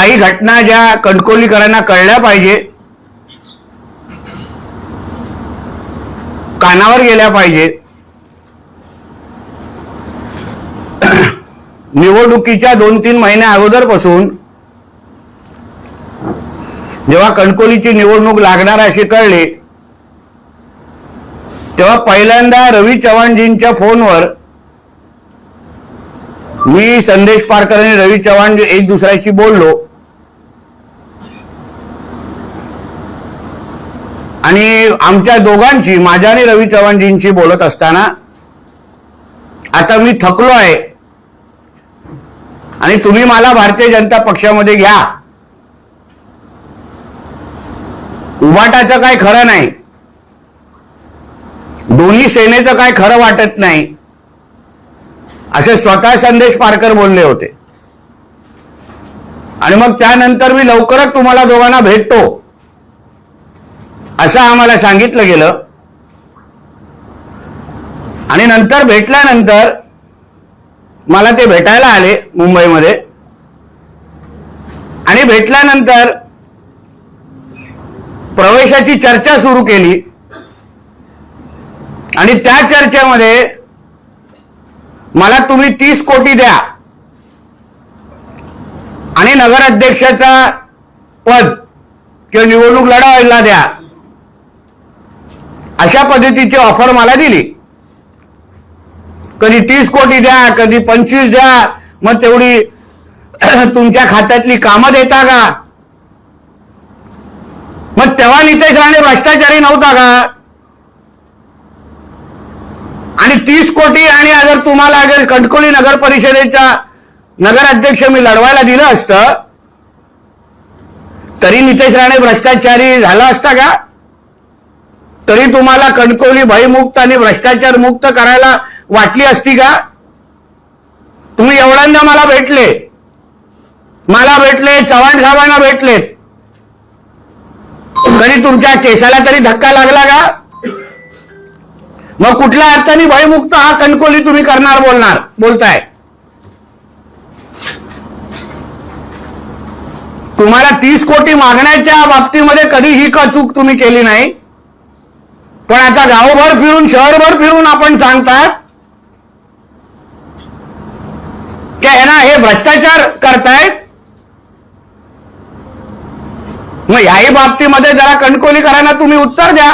काही घटना ज्या कणकोलीकरांना कळल्या पाहिजे कानावर गेल्या पाहिजे निवडणुकीच्या दोन तीन महिन्या अगोदरपासून जेव्हा कणकोलीची निवडणूक लागणार असे कळले तेव्हा पहिल्यांदा रवी चव्हाणजींच्या फोनवर मी संदेश पारकर आणि रवी चव्हाण एक दुसऱ्याशी बोललो. आणि आमच्या दोघांची माझ्या आणि रवी चव्हाणजींशी बोलत असताना आता मी थकलो आहे. आणि तुम्ही मला भारतीय जनता पक्षामध्ये घ्या. उभाटाचं काय खरं नाही. दोन्ही सेनेचं काय खरं वाटत नाही. असे स्वतः संदेश पारकर बोलले होते. आणि मग त्यानंतर मी लवकरच तुम्हाला दोघांना भेटतो. असं आम्हाला सांगितलं गेलं. आणि नंतर भेटल्यानंतर मला ते भेटायला आले मुंबईमध्ये. आणि भेटल्यानंतर प्रवेशाची चर्चा सुरू केली. आणि त्या चर्चेमध्ये मला तुम्ही तीस कोटी द्या. आणि नगराध्यक्षाचा पद किंवा निवडणूक लढावायला द्या. अशा पद्धतीची ऑफर मला दिली. कधी तीस कोटी द्या कधी पंचवीस द्या मग तेवढी तुमच्या खात्यातली कामं देता का? मग तेव्हा नितेश राणे भ्रष्टाचारी नव्हता का? आणि तीस कोटी आणि अगर तुम्हाला अगर कणकोली नगर परिषदेचा नगराध्यक्ष मी लढवायला दिलं असतं तरी नितेश राणे भ्रष्टाचारी झाला असता का? तरी तुम्हाला कणकोली भयमुक्त आणि भ्रष्टाचार मुक्त करायला वाटली असती का? तुम्ही एवढ्यांदा मला भेटले. मला भेटले चव्हाण साहेबांना भेटलेत तरी तुमच्या केसाला तरी धक्का लागला का? मग कुठल्या अर्थाने भयमुक्त हा कणकोली तुम्ही करणार बोलणार बोलताय? तुम्हाला तीस कोटी मागण्याच्या बाबतीमध्ये कधी ही का चूक तुम्ही केली नाही? पण आता गावभर फिरून शहरभर फिरून आपण सांगतात की हे ना हे भ्रष्टाचार करतायत. मग याही बाबतीमध्ये जरा कणकोलीकरांना तुम्ही उत्तर द्या.